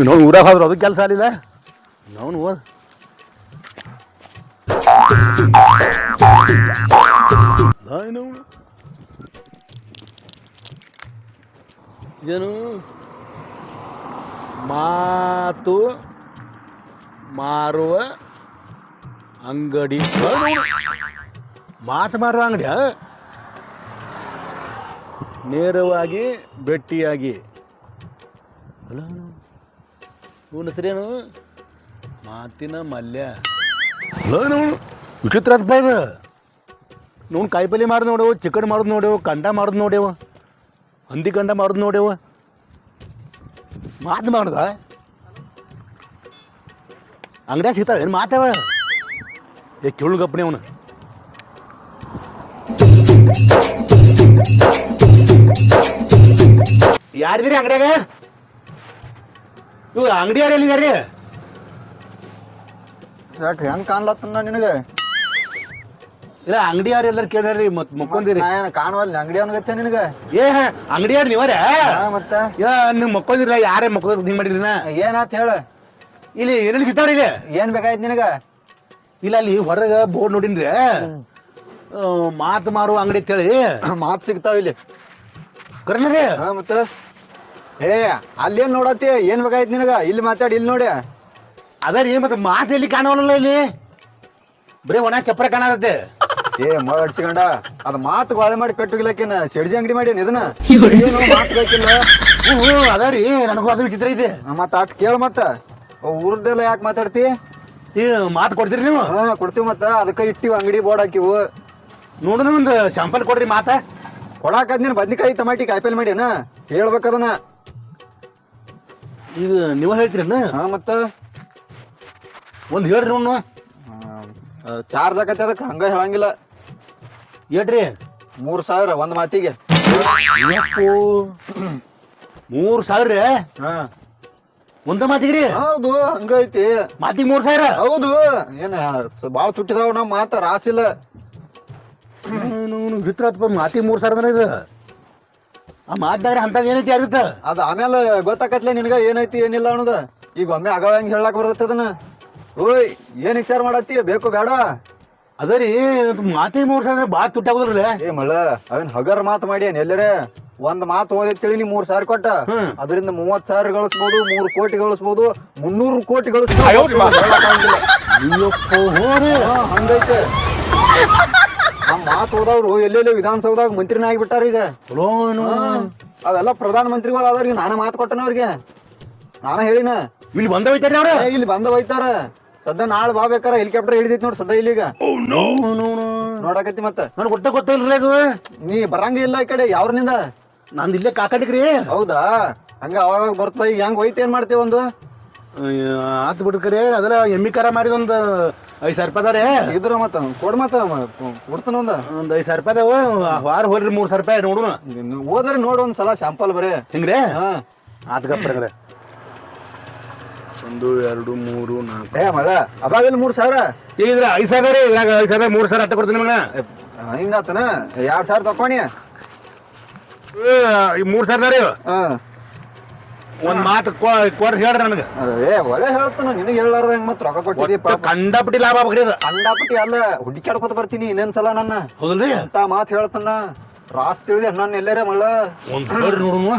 ಇನ್ನೊಂದು ಊರಾಗ ಹೋದ್ರು ಅದು ಕೆಲಸ ಆಗಲಿಲ್ಲ? ನಾವು ಏನು ಏನು? ಮಾತು ಮಾರುವ ಅಂಗಡಿ. ಮಾತು ಮಾರುವ ಅಂಗಡಿ ನೇರವಾಗಿ ಭೇಟಿಯಾಗಿ ಅಲ್ಲ ಇವನ ಹೆಸರೇನು? ಮಾತಿನ ಮಲ್ಯ. ನೋಡು ವಿಚಿತ್ರ ಅದ್ ಬಾಯ್ದ ನೋಡು ಕಾಯಿಪಲ್ಲೆ ಮಾರೋದು ನೋಡೆವು ಚಿಕನ್ ಮಾಡೋದು ನೋಡೆವು ಕಂಡ ಮಾಡೋದು ನೋಡೆವು ಹಂದಿ ಕಂಡ ಮಾಡೋದು ನೋಡೆವು. ಮಾತು ಮಾಡ್ದ? ಅಂಗಡ್ಯಾಗ ಸಿಗ್ತಾವ ಏನು ಮಾತವ ಏ ಕೇಳು ಗಪ್ಪನೆ ಅವನು. ಯಾರಿದ್ರಿ ಅಂಗಡ್ಯಾಗ? ಇವು ಅಂಗಡಿ ಯಾರು ರೀ ಯಾಕೆ ಹೆಂಗ್ ಕಾಣ್ಲತ್ತನ ನಿನಗೆ? ಇಲ್ಲ ಅಂಗಡಿ ಯಾರು ಎಲ್ಲರೂ ಕೇಳ್ರಿ ಮತ್ ಮಕ್ಕೊಂದಿರಿ. ನಾನು ಕಾಣವಲ್ಲ ಅಂಗಡಿ ಅವನಿಗತ್ತೆ ನಿನಗೆ? ಏ ಅಂಗಡಿ ಯಾರು ನೀವರೇ? ಹಾ ಮತ್ತ? ಯಾ ನೀವು ಮಕ್ಕೊಂಡಿರಲ್ಲ ಯಾರೇ ಮಕ್ಕೋದ್ ಹಿಂಗ್ ಮಾಡಿದ್ರಿ ನಾ? ಏನಾತ್ ಹೇಳ? ಇಲ್ಲಿ ಏನೇನು ಸಿಗ್ತಾವ್ರಿ ಇಲ್ಲಿ? ಏನ್ ಬೇಕಾಯ್ತು ನಿನಗ? ಇಲ್ಲ ಅಲ್ಲಿ ಹೊರಗ ಬೋರ್ಡ್ ನೋಡಿನ್ರಿ. ಮಾತು ಮಾರುವ ಅಂಗಡಿ ಅಂತೇಳಿ. ಮಾತ್ ಸಿಗ್ತಾವ ಇಲ್ಲಿ. ಕರ್ನಾ ರೀ ಹಾ ಮತ್ತ? ಏ ಅಲ್ಲೇನ್ ನೋಡತ್ತಿ? ಏನ್ ಬೇಕಾಯ್ತು ನಿನಗ? ಇಲ್ಲಿ ಮಾತಾಡಿ ಇಲ್ಲಿ ನೋಡಿ. ಅದ ರೀ ಮತ್ತೆ ಮಾತು ಎಲ್ಲಿ ಕಾಣವಲ್ಲ ಇಲ್ಲಿ? ಬರೀ ಒಣ ಚಪ್ಪರ ಕಾಣತ್ತೆ ಏ ಮಡ್ಸಿಕೊಂಡ ಅದ್ ಮಾತು ಗಾಳಿ ಮಾಡಿ ಪೆಟ್ಟುಗಿಲಕ್ಕೇನ ಸೆಡ್ಜಿ ಅಂಗಡಿ ಮಾಡಿ ಇದನ್ನ ಏನು ಮಾತು ಬೇಕಿಲ್ಲ. ಹ್ಞೂ ಅದ ರೀ ನನಗೂ ಅದು ವಿಚಿತ್ರ ಇದೆ ಮತ್ತ ಅಟ್ ಕೇಳ ಮತ್ತ. ಊರ್ದೆಲ್ಲ ಯಾಕೆ ಮಾತಾಡ್ತಿ? ಈ ಮಾತು ಕೊಡ್ತೀರಿ ನೀವು? ಹಾ ಕೊಡ್ತೀವಿ ಮತ್ತ. ಅದಕ್ಕೆ ಇಟ್ಟಿವಿ ಅಂಗಡಿ ಬೋರ್ಡ್ ಹಾಕಿವು. ನೋಡೋಣ ಒಂದು ಶಾಂಪಲ್ ಕೊಡ್ರಿ ಮಾತಾ. ಕೊಡಾಕದ್ ನೀನು ಬದ್ನಿಕಾಯಿ ಟಮಾಟಿ ಕಾಯಿಪಲ್ಲೆ ಮಾಡಿನ ಹೇಳ್ಬೇಕದನ್ನ ಈಗ ನೀವು ಹೇಳ್ತೀರಣ್ಣ ಹಾ ಮತ್ತ? ಒಂದ್ ಹೇಳ್ರಿ ಅವ್ನು ಚಾರ್ಜ್ ಆಕತ್ತೆ ಅದಕ್ಕೆ ಹಂಗ ಹೇಳಂಗಿಲ್ಲ. ಏಟ್ರಿ ಮೂರ್ ಸಾವಿರ ಒಂದ್ ಮಾತಿಗೆ. ಮೂರ್ ಮೂರು ಸಾವಿರ? ಹಾ. ಒಂದ ಮಾತಿಗ್ರಿ. ಹೌದು ಹಂಗೈತಿ ಮಾತಿಗೆ ಮೂರ್ ಸಾವಿರ? ಹೌದು. ಏನ ಬಾಳ ತುಟ್ಟಿದಾವ ನಮ್ ಮಾತ ರಾಸಿಲ್ಲ. ಏನು ಮಾತಿಗೆ ಮೂರು ಸಾವಿರ ಅಂದ್ರೆ ಇದು. ಆ ಮಾತಾಡ್ರೆ ಅಂತದ್ ಏನೈತಿ ಆಗುತ್ತೆ ಅದ ಆಮೇಲೆ ಗೊತ್ತಾಕತ್ಲೆ ನಿನಗ ಏನೈತಿ ಏನಿಲ್ಲ ಅನ್ನೋದ. ಈಗ ಒಮ್ಮೆ ಆಗವ ಹೆಂಗ್ ಹೇಳಕ್ ಬರ್ತೈತಿ ಅದನ್ನ. ಓಯ್ ಏನ್ ವಿಚಾರ ಮಾಡತ್ತಿ? ಬೇಕು ಬೇಡ. ಅದರಿ ಮಾತಿ ಮಾತಿಗೆ ಮೂರು ಸಾವಿರ ಭಾಳ ತುಟ್ಟಾಗೋದ್ರಲ್ಲ? ಏ ಮಳ್ಳ ಅವನ್ ಹಗರ್ ಮಾತು ಮಾಡಿ ಏನ್ ಎಲ್ಲರೇ ಒಂದ್ ಮಾತು ತಿಳಿ ನೀ ಮೂರ್ ಸಾವಿರ ಕೊಟ್ಟ. ಅದರಿಂದ ಮೂವತ್ ಸಾವಿರ ಗಳಿಸ್ಬೋದು ಮೂರ್ ಕೋಟಿ ಗಳಿಸ್ಬೋದು ಮುನ್ನೂರು ಕೋಟಿ ಗಳಿಸ್ಬೋದು. ಹಂಗೈತೆ. ನಮ್ ಮಾತು ಹೋದವ್ರು ಎಲ್ಲೆಲ್ಲಿ ವಿಧಾನಸೌಧದಾಗ ಮಂತ್ರಿನ ಆಗಿಬಿಟ್ಟಾರ ಈಗ. ಚಲೋ ಏನು? ಹಾ, ಅವೆಲ್ಲ ಪ್ರಧಾನ ಮಂತ್ರಿಗಳು ಅದಾರ ನಾನ ಮಾತು ಕೊಟ್ಟನ ಅವ್ರಿಗೆ. ನಾನ ಹೇಳಿನ. ಇಲ್ಲಿ ಬಂದ ಹೋಯ್ತಾರ ಅವ್ರ? ಇಲ್ಲಿ ಬಂದ ಹೋಯ್ತಾರ. ಸದ್ಯ ನಾಳೆ ಬಾ ಬೇಕಾರ ಹೆಲಿಕಾಪ್ಟರ್ ಹಿಡಿದೈತಿ ನೋಡ್ ಸದ್ಯ ಇಲ್ಲಿಗ. ನೋಡಕತ್ತಿ ಮತ್ತೆ. ನನಗೆ ಒಟ್ಟ ಗೊತ್ತಿಲ್ಲ ಇದು? ನೀ ಬರಂಗ ಇಲ್ಲ ಈ ಕಡೆ ಯಾವ್ರನಿಂದ? ನಂದು ಇಲ್ಲೇ ಕಾಕಟಿಗ್ರಿ ಹೌದಾ? ಹಂಗ ಅವಾಗ ಬರ್ತಾ ಈಗ ಹೆಂಗ್ ಹೋಯ್ತು ಏನ್ ಮಾಡ್ತೀವಿ ಒಂದು? ಆತ್ ಬಿಡ್ಕರಿ ಅದೆಲ್ಲ ಎಮ್ಮಿ ಕಾರ ಮಾಡಿದ ಒಂದು ಐದು ಸಾವಿರ ರೂಪಾಯಿ ಅದಾರೆ ಇದ್ರ ಮತ್ತ ಕೊಡ್ ಮತ್ತ ಕೊಡ್ತಾನ ಒಂದ. ಒಂದು ಐದು ಸಾವಿರ ರೂಪಾಯಿ ಅದಾವ ವಾರ ಹೋಲ್ರಿ ಮೂರ್ ಸಾವಿರ ರೂಪಾಯಿ ನೋಡುನ. ಹೋದ್ರೆ ನೋಡು ಒಂದ್ ಸಲ ಶಾಂಪಲ್ ಬರೇ. ಹಿಂಗ್ರೆ? ಹಾ. ಆತ್ ಗಪ್ರಂಗ್ರೆ ಒಂದು ಎರಡು ಮೂರು ನಾಲ್ಕು. ಏ ಮೂರ್ ಸಾವಿರ? ಈಗ ಇದ್ರ ಐದು ಸಾವಿರ ರೀ ಇದ್ರಾಗ ಐದು ಸಾವಿರ ಮೂರ್ ಸಾವಿರ ಅಟ್ಟ ಕೊಡ್ತೀನಿ ನಿಮ್ಗೆ ಏ, ಹಿಂಗಾತನ ಎರಡ್ ಸಾವಿರ ತಕೊಂಡಿ ಮೂರ್ ಮೂರು ಸಾವಿರ ರೀ ಹಾ. ಒಂದು ಮಾತು ಕೊಡ್ರಿ ಹೇಳ್ರಿ ನನಗೆ. ಏ ಒಳ್ಳೆ ಹೇಳ್ತಾನ. ನಿನಗೆ ಹೇಳಾರ್ದ ಮತ್ತೆ ಮತ್ ರೊಕ್ಕ ಕೊಟ್ಟಿದಿ ಪಾಪ. ಕಂಡಪಟ್ಟಿ ಲಾಭ ಆಗ್ರಿ ಅದು ಅಂಡಾಪಟ್ಟಿ ಅಲ್ಲ ಹುಡುಕ್ಯಾಡ್ಕೊತ ಬರ್ತೀನಿ ಇನ್ನೊಂದ್ ಸಲ ನನ್ನ. ಹೌದಲ್ರಿ? ಅಂತ ಮಾತ್ ಹೇಳ್ತಾನ? ರಾಸ್ ತಿಳಿದೆ ನಾನು ಎಲ್ಲರೇ ಮಳ್ಳ. ಒಂದು ಹೇಳ್ರಿ ನೋಡುನು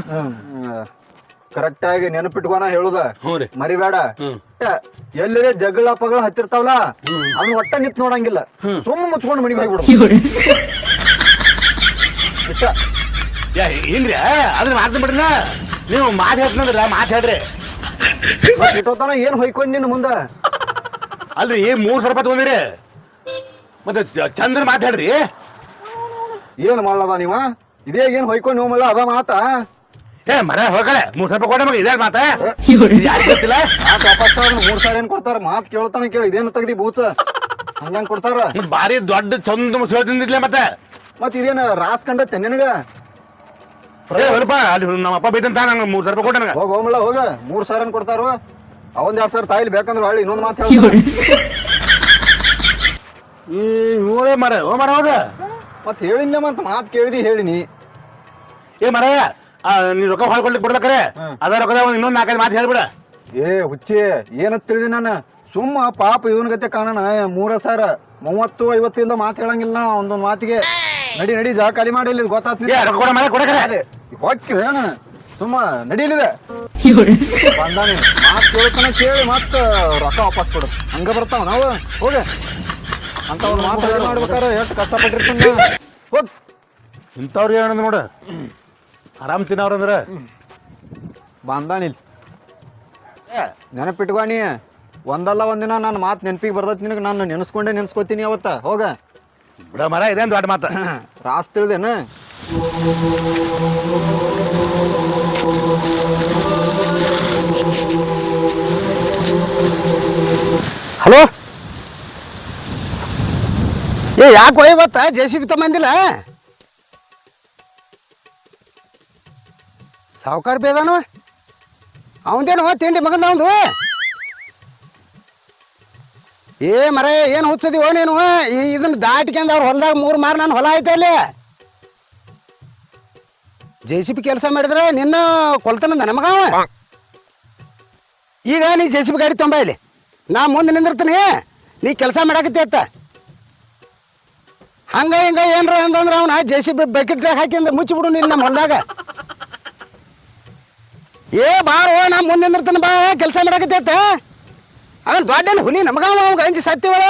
ಕರೆಕ್ಟ್ ಆಗಿ ನೆನಪಿಟ್ಕೋನ ಹೇಳುದ. ಮರಿಬೇಡ. ಎಲ್ಲರೇ ಜಗಳ ಪಗಳ ಹತ್ತಿರ್ತಾವಲ್ಲ ಅವ್ನು ಒಟ್ಟ ನಿತ್ ನೋಡಂಗಿಲ್ಲ. ಸುಮ್ಮ ಮುಚ್ಕೊಂಡು ಮಣಿ ಹೋಗ್ಬಿಡು. ಏ ಯಾ ಹಿಂಗ್ರಿ ಅದನ್ನ ಮಾತು ಬಿಡ್ರಿ ನೀವು ಮಾತು ಹೇಳ್ತಂದ್ರ ಮಾತು ಹೇಳ್ರಿ. ಮತ್ತ್ ಇಟ್ಟೋತನ ಏನ್ ಹೊಯ್ಕೊಂಡ್ ನಿನ್ನ ಮುಂದ? ಅಲ್ರಿ ಮೂರು ಸಾವಿರ ರೂಪಾಯಿ ತಗೊಂಡಿರಿ. ಮತ್ತೆ ಚ- ಚಂದ್ರ ಮಾತು ಹೇಳ್ರಿ. ಏನ್ ಮಾಡ್ಲದ ನೀವ? ಇದೇ ಏನ್ ಹೊಯ್ಕೊಂಡ್ ನೀವು ಮಳ್ಳ ಅದ ಮಾತ? ಏ ಮರ ಹೋಗಳೆ ಮೂರ್ ಸಾವಿರ ರೂಪಾಯಿ ಕೊಡ ಮಗ ಇದೇ ಮಾತ? ಯಾರಿಗೆ ಗೊತ್ತಿಲ್ಲ? ಮಾತು ವಾಪಸ್ ಮೂರ್ ಸಾವಿರ ಏನ್ ಕೊಡ್ತಾರ? ಮಾತು ಕೇಳ್ತಾನ ಕೇಳಿ ಇದೇನ ತೆಗ್ದಿ ಬೂಚ? ಹಂಗಂಗ್ ಕೊಡ್ತಾರ? ಮತ್ತೆ ಭಾರಿ ದೊಡ್ಡ ಚಂದ ಮತ್ತೆ? ಮತ್ತೆ ಮತ್ ಇದೇನ ರಾಸ್ ಕಂಡತ್ತೆ ನಿನಗ? ಏ ಹೊರಪ ಅಲ್ಲಿ ನಮ್ಮ ಅಪ್ಪ ಬೈದಂತ ನಂಗೆ ಮೂರು ಸಾವಿರ ರೂಪಾಯಿ ಕೊಟ್ಟ ಹೋಗ ಹೋಮಲ್ಲ ಹೋಗ. ಮೂರ್ ಸಾವಿರ ಕೊಡ್ತಾರು? ಅವಂದ್ ಎರಡ್ ಸಾವಿರ ತಾಯಿಲಿ ಬೇಕಂದ್ರೆ ಹೊಳ್ಳಿ ಇನ್ನೊಂದ್ ಮಾತು ಹೇಳಿ. ಈ ಇವಳೇ ಮರ ಓ ಮರ ಹೌದ ಮತ್ ಹೇಳಿನ ಮತ್ ಮಾತ್ ಕೇಳಿದಿ ಹೇಳಿನಿ. ಏ ಮರ ನೀ ರೊಕ್ಕ ಹೊಳ್ಕೊಳ್ಲಿಕ್ಕೆ ಬಿಡ್ಬೇಕಾರೆ. ಅದ ರೊಕ್ಕದ ಒಂದು ಇನ್ನೊಂದು ನಾಲ್ಕೈದು ಮಾತು ಹೇಳ್ಬಿಡ. ಏ ಹುಚ್ಚಿ ಏನತ್ ತಿಳಿದಿ ನಾನು? ಸುಮ್ಮ ಪಾಪ ಇವನ್ ಗತೆ ಕಾಣಣ ಮೂರ ಸಾವಿರ ಮೂವತ್ತು ಐವತ್ತಿಂದ ಮಾತು ಹೇಳಂಗಿಲ್ಲ ನಾ ಒಂದೊಂದ್ ಮಾತಿಗೆ. ನಡಿ ನಡಿ ಜಾ ಖಾಲಿ ಮಾಡಿ ಇಲ್ಲಿ ಗೊತ್ತಾತ್ ಏ ರೊಕ್ಕ ಕೊಡ ಮನೆ ಕೊಡಕರೆ ಹೊಕ್ಕಿ ಏನ ಸುಮ್ಮ ನಡೀಲಿದೆ. ಬಂದಾನಿ. ಮಾತು ಕೇಳ್ತಾನೆ ಕೇಳಿ ಮತ್ತ ರೊಕ್ಕ ವಾಪಸ್ ಕೊಡು. ಹಂಗ ಬರ್ತಾವ ನಾವು? ಹೋಗ. ಅಂತ ಒಂದು ಮಾತು ಹೇಳಿ ಮಾಡ್ಬೇಕಾರೆ ಎಷ್ಟು ಕಷ್ಟಪಟ್ಟಿರ್ತೀನಿ ಹೋಗ್. ಇಂಥವ್ರು ಏನಂದ್ ನೋಡ. ಆರಾಮ್ ತಿನ್ನವ್ರಂದ್ರ ಬಂದಾನಿಲ್ ನೆನಪಿಟ್ಕೊನಿ ಒಂದಲ್ಲ ಒಂದಿನ ನನ್ನ ಮಾತು ನೆನಪಿಗೆ ಬರ್ತೈತಿ ನಿನಗೆ. ನಾನು ನೆನೆಸ್ಕೊಂಡೆ ನೆನೆಸ್ಕೊತೀನಿ ಅವತ್ತ. ಹೋಗ. ಬಿಡ ಮರ ಇದೇನ್ ದೊಡ್ಡ ಮಾತು ರಾಸ್ ತಿಳಿದೇನ ಹಲೋ? ಏ ಯಾಕೆ ಇವತ್ತ? ಜೆ ಸಿ ಬಿ ತಮ್ಮಂದಿಲ್ಲ ಸಾವುಕಾರ ಬೇದಾನು ಅವಂದೇನು ತಿಂಡಿ ಮಗಂದ ಅವಂದು? ಏ ಮರ ಏನು ಹುಚ್ಚಿದೀವೋ ನೀನು? ಇದನ್ನ ದಾಟಿಕೊಂಡ್ ಅವ್ರ ಹೊಲದಾಗ ಮೂರು ಮಾರು ನಾನು ಹೊಲ ಐತೆ ಅಲ್ಲಿ. ಜೆ ಸಿ ಬಿ ಕೆಲಸ ಮಾಡಿದ್ರೆ ನಿನ್ನ ಕೊಲ್ತಾನಂದ ನಮಗ ಈಗ ನೀ ಜೆ ಸಿ ಬಿ ಗಾಡಿ ತೊಂಬ ಇಲ್ಲಿ. ನಾ ಮುಂದೆ ನಿಂದಿರ್ತೀನಿ. ನೀ ಕೆಲಸ ಮಾಡಾಕತ್ತಿ ಅತ್ತ. ಹಂಗ ಹಿಂಗ ಏನ್ರ ಅಂತಂದ್ರೆ ಅವನ ಜೆ ಸಿ ಬಿ ಬಕೆಟ್ನಾಗ ಹಾಕಿಂದ ಮುಚ್ಚಿಬಿಡು ನೀನು ನಮ್ಮ ಹೊಲದಾಗ. ಏ ಬಾರೋ ನಾ ಮುಂದೆ ನಿಂದಿರ್ತೀನಿ ಬಾ ಕೆಲಸ ಮಾಡಾಕತ್ತಿ ಅತ್ತ. ಅವನ್ ದೊಡ್ಡೇನು ಹುಲಿ ನಮಗ ಅವಾಗ ಅಂಜಿ ಸತ್ತಿವಳ.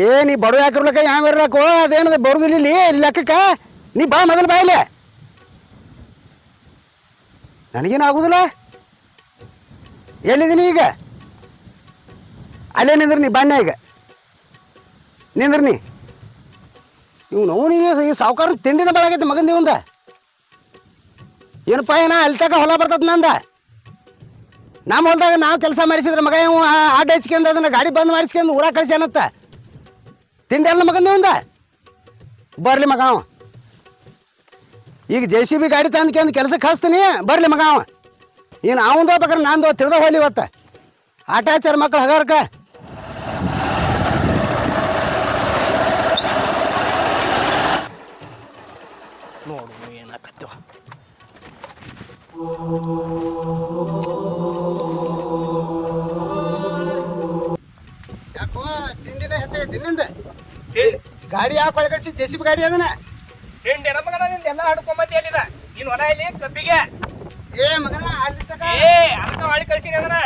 ಏ ನೀ ಬಡವ ಯಾಕಿರ್ಲಕ್ಕ ಯಾವ ಇರ್ಲಾಕೋ ಅದೇನದ ಬರುದಿಲ್ಲ ಇಲ್ಲಿ ಲೆಕ್ಕಕ್ಕೆ? ನೀ ಬಾ ಮೊದಲು ಬಾ ಇಲ್ಲಿ ನನಗೇನು ಆಗುದಿಲ್ಲ? ಎಲ್ಲಿದ್ದೀನಿ ಈಗ? ಅಲ್ಲೇ ನಿಂದ್ರ ನೀ ಬಣ್ಣ ಈಗ. ನಿಂದ್ರ ನೀ. ಇವ್ನು ಈ ಸಾವುಕಾರ ತಿಂಡಿನ ಬೆಳಗೈತೆ ಮಗಂದ ಇವಂದ ಏನಪ್ಪ ಏನ, ಅಲ್ಲಿ ಹೊಲ ಬರ್ತದ ನಂದ? ನಮ್ಮ ಹೊಲ್ದಾಗ ನಾವು ಕೆಲಸ ಮಾಡಿಸಿದ್ರೆ ಮಗ ಇವು ಆಟ ಹಚ್ಕೊಂಡು ಅದನ್ನ ಗಾಡಿ ಬಂದ್ ಮಾಡಿಸ್ಕೊಂಡು ಊರಾಗ ಕಳ್ಸ್ಯಾನತ್ತ ತಿಂಡಿ ಎಲ್ಲ ಮಗಂದ ಒಂದ ಬರ್ಲಿ ಮಗ ಅವ. ಈಗ ಜೆ ಸಿ ಬಿ ಗಾಡಿ ತಂದ್ಕೊಂಡು ಕೆಲಸಕ್ಕೆ ಕಳಿಸ್ತೀನಿ ಬರ್ಲಿ ಮಗ ಅವ. ಏನು ಅವಂದು ಬೇಕಾದ್ರೆ ನಂದು ತಿಳಿದ ಹೋಲಿ ಇವತ್ತ. ಆಟ ಹಚ್ಚಾರ ಮಕ್ಳು ಹಗಾರಕ. ನೋಡು ಏನಾಕತ್ತೀವ ತಿಂಡಿನ ಹೆಚ್ಚಾಗೈತಿ ನಿಂದ ಗಾಡಿ ಯಾಕೆ ಒಳಗಡಿಸಿ ಜೆ ಸಿ ಬಿ ಗಾಡಿ ಅದನ್ನ ಹಿಂಡಿ ಮಗನ ನಿಂದ ಎಲ್ಲ ಹಡ್ಕೊಂಬತ್ತಿ ಎಲ್ಲಿದ ನೀನ್ ಹೊಲ ಇಲ್ಲಿ ಕಬ್ಬಿಗೆ? ಏ ಮಗನ ಅಲ್ಲಿ ತಕ. ಏ ಅದಕ್ಕ ಹೊಳಿ ಕಳ್ಸಿನಿ ಅದನ್ನ.